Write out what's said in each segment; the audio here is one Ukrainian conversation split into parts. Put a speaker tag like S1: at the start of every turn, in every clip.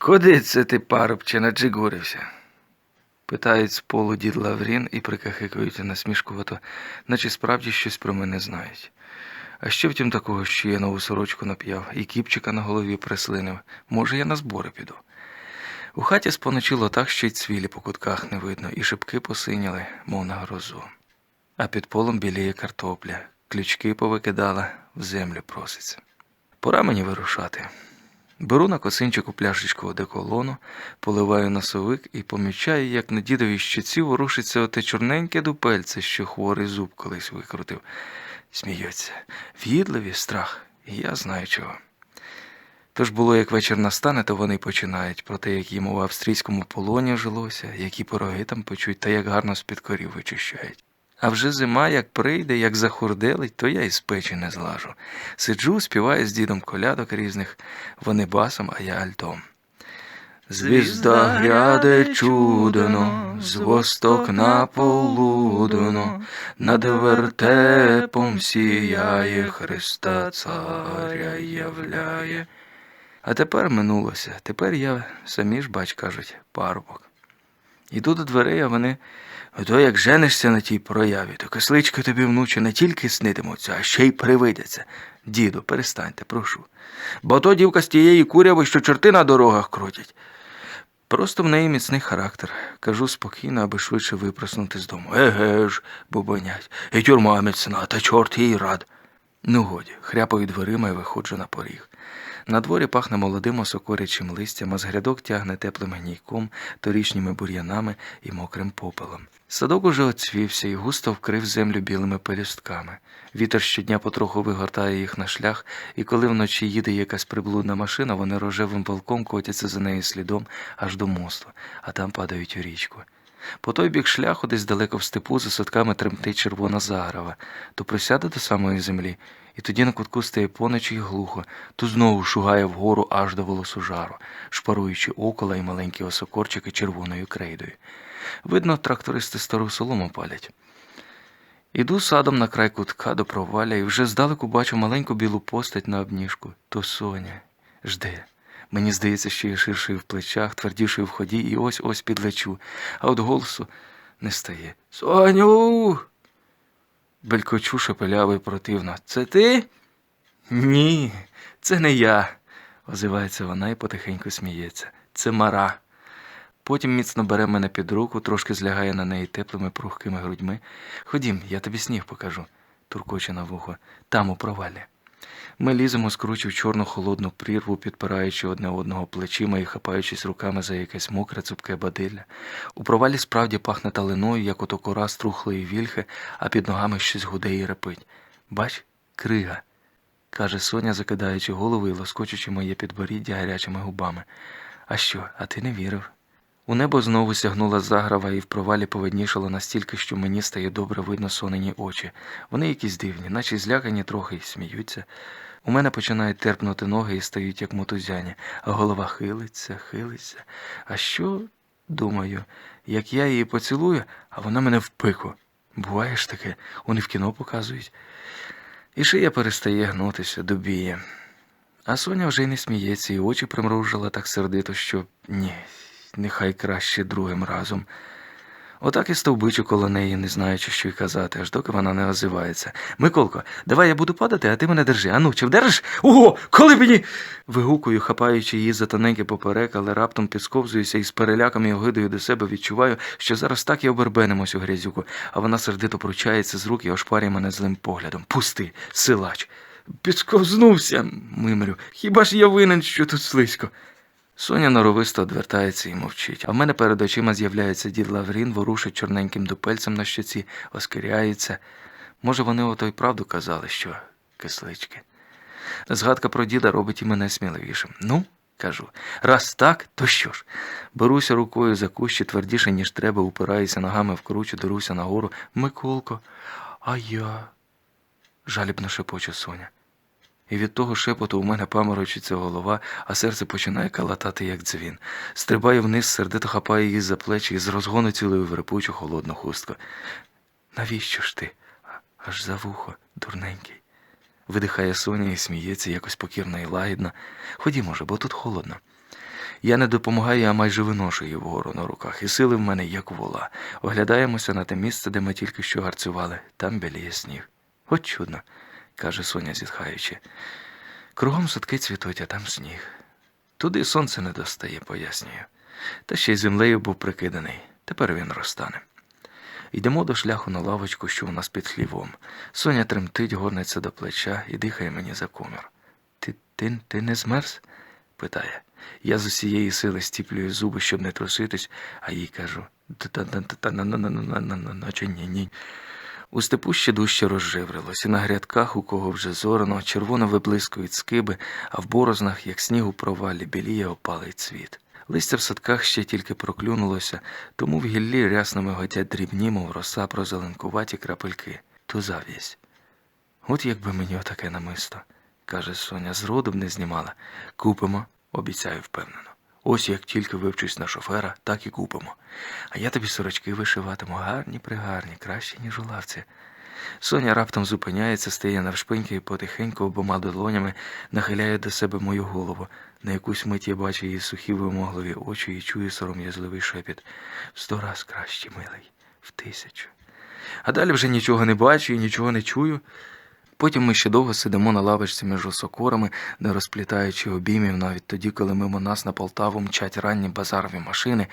S1: Куди це ти, парубче, наджигурився? Питають з полу дід Лаврін і прикахикають насмішкувато, наче справді щось про мене знають. А що втім такого, що я нову сорочку нап'яв і кіпчика на голові прислинив, може, я на збори піду. У хаті споночило так, що й цвілі по кутках не видно, і шибки посиніли, мов на грозу. А під полом біліє картопля, ключки повикидала, в землю проситься. Пора мені вирушати. Беру на косинчику пляшечку одеколону, поливаю носовик і помічаю, як на дідовій щоці ворушиться оте чорненьке дупельце, що хворий зуб колись викрутив. Сміється. В'їдливі страх, я знаю чого. Тож було, як вечір настане, то вони починають про те, як їм у австрійському полоні жилося, які пироги там печуть, та як гарно з-під корів вичищають. А вже зима, як прийде, як захурделить, то я із печі не злажу. Сиджу, співаю з дідом колядок різних, вони басом, а я альтом. Звізда гряде чудно, з восток на полудно, над вертепом сіяє Христа царя являє. А тепер минулося, тепер я, самі ж бач, кажуть, парубок. Іду до дверей, а вони. Ото як женишся на тій прояві, то кислички тобі, внуче, не тільки снитимуться, а ще й привидяться. Діду, перестаньте, прошу. Бо то дівка з тієї куряви, що чорти на дорогах крутять. Просто в неї міцний характер. Кажу спокійно, аби швидше випроснути з дому. Еге ж, бубонять, і тюрма міцна, та чорт їй рад. Ну годі, хряпаю дверима і виходжу на поріг. На дворі пахне молодим осокорячим листям, а з грядок тягне теплим гнійком, торічніми бур'янами і мокрим попелом. Садок уже оцвівся і густо вкрив землю білими пелюстками. Вітер щодня потроху вигортає їх на шлях, і коли вночі їде якась приблудна машина, вони рожевим волком котяться за нею слідом аж до мосту, а там падають у річку. По той бік шляху, десь далеко в степу, за садками тремтить червона заграва, то присяде до самої землі, і тоді на кутку стає поночі й глухо, то знову шугає вгору аж до волосужару, шпаруючи окола і маленькі осокорчики червоною крейдою. Видно, трактористи стару солому палять. Іду садом на край кутка до провалля і вже здалеку бачу маленьку білу постать на обніжку. То Соня жде. Мені здається, що я ширшою в плечах, твердішою в ході, і ось ось підлечу, а от голосу не стає. Соню. Белькочу шепеляво і противно. Це ти? Ні, це не я, озивається вона і потихеньку сміється. Це мара. Потім міцно бере мене під руку, трошки злягає на неї теплими прухкими грудьми. Ходім, я тобі сніг покажу, туркоче на вухо, там у провалі. Ми ліземо з кручі в чорну холодну прірву, підпираючи одне одного плечима і хапаючись руками за якесь мокре цупке бадилля. У провалі справді пахне талиною, як ото кора струхлої вільхи, а під ногами щось гуде і репить. Бач, крига, каже Соня, закидаючи голову і лоскочучи моє підборіддя гарячими губами. А що, а ти не вірив? У небо знову сягнула заграва і в провалі повиднішало настільки, що мені стає добре видно сонені очі. Вони якісь дивні, наче злякані трохи й сміються. У мене починають терпнути ноги і стають як мотузяні, а голова хилиться, хилиться. А що, думаю, як я її поцілую, а вона мене в пику. Буває ж таке, вони в кіно показують. І шия перестає гнутися, добіє. А Соня вже й не сміється, і очі примружила так сердито, що ні, нехай краще другим разом. Отак і стовбичу коло неї, не знаючи, що й казати, аж доки вона не озивається. Миколко, давай я буду падати, а ти мене держи. Ану, чи вдержиш? Ого, коли мені. Вигукую, хапаючи її за тоненький поперек, але раптом підсковзуюся і з переляком і огидою до себе відчуваю, що зараз так і обербенемось у грязюку, а вона сердито пручається з рук і ошпарює мене злим поглядом. Пусти, силач. Підсковзнувся, мимрю. Хіба ж я винен, що тут слизько? Соня норовисто одвертається і мовчить. А в мене перед очима з'являється дід Лаврін, ворушить чорненьким дупельцем на щоці, оскиряється. Може, вони ото й правду казали, що кислички. Згадка про діда робить і мене сміливішим. Ну, кажу, раз так, то що ж? Беруся рукою за кущі твердіше, ніж треба, упираюся ногами в кручу, деруся нагору. Миколко, а я. жалібно шепоче Соня. І від того шепоту у мене паморочиться голова, а серце починає калатати, як дзвін. Стрибаю вниз, сердито хапаю її за плечі і з розгону цілую в холодну хустку. Навіщо ж ти? Аж за вухо, дурненький. Видихає Соня і сміється якось покірно і лагідно. Ходімо же, бо тут холодно. Я не допомагаю, а майже виношу її вгору на руках, і сили в мене як вола. Оглядаємося на те місце, де ми тільки що гарцювали. Там біліє сніг. От чудно, каже Соня, зітхаючи. Кругом садки цвітуть, а там сніг. Туди сонце не достає, пояснюю. Та ще й землею був прикиданий. Тепер він розтане. Йдемо до шляху на лавочку, що у нас під хлівом. Соня тремтить, горниться до плеча і дихає мені за комір. Ти, ти, ти не змерз? питає. Я з усієї сили стіплюю зуби, щоб не труситись, а їй кажу та на на на на на на наче ні ні. У степу ще дужче розживрилось, і на грядках, у кого вже зорано, червоно виблискують скиби, а в борознах, як сніг у провалі, біліє опалий цвіт. Листя в садках ще тільки проклюнулося, тому в гіллі рясними готять дрібні, мов роса прозеленкуваті крапельки. То завість. От якби мені отаке намисто, каже Соня, зроду б не знімала. Купимо, обіцяю впевнено. Ось як тільки вивчусь на шофера, так і купимо. А я тобі сорочки вишиватиму гарні пригарні, краще, ніж у лавці. Соня раптом зупиняється, стає навшпиньки і потихеньку обома долонями нахиляє до себе мою голову. На якусь мить я бачу її сухі вимогливі очі і чую сором'язливий шепіт. В сто раз краще, милий, в тисячу. А далі вже нічого не бачу і нічого не чую. Потім ми ще довго сидимо на лавочці між осокорами, не розплітаючи обіймів навіть тоді, коли мимо нас на Полтаву мчать ранні базарові машини,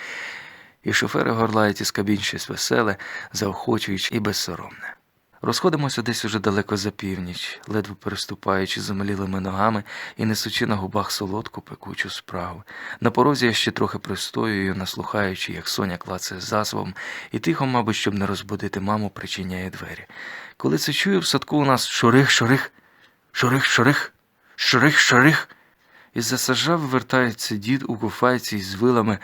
S1: і шофери горлають із кабін щось веселе, заохочуючи і безсоромне. Розходимося десь уже далеко за північ, ледве переступаючи замалілими ногами і несучи на губах солодку пекучу справу. На порозі я ще трохи пристоюю, наслухаючи, як Соня клацає засобом, і тихо, мабуть, щоб не розбудити маму, причиняє двері. Коли це чує, в садку у нас шорих, шорих, шорих, шорих, шорих, шорих. Із-за сажа вивертається дід у куфайці з вилами,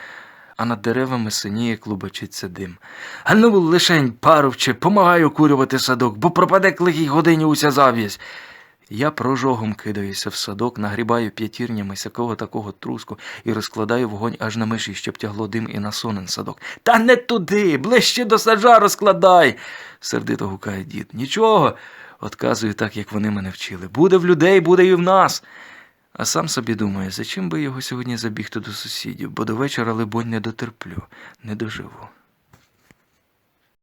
S1: а над деревами синіє клубочиться дим. А ну, лишень, парубче, помагай окурювати садок, бо пропаде к лихій годині уся зав'язь. Я прожогом кидаюся в садок, нагрібаю п'ятірнями сякого такого труску і розкладаю вогонь аж на межі, щоб тягло дим і на сонен садок. Та не туди, ближче до саджа розкладай. сердито гукає дід. Нічого. Отказую так, як вони мене вчили. Буде в людей, буде і в нас. А сам собі думаю, за чим би його сьогодні забігти до сусідів, бо до вечора, либонь, не дотерплю, не доживу.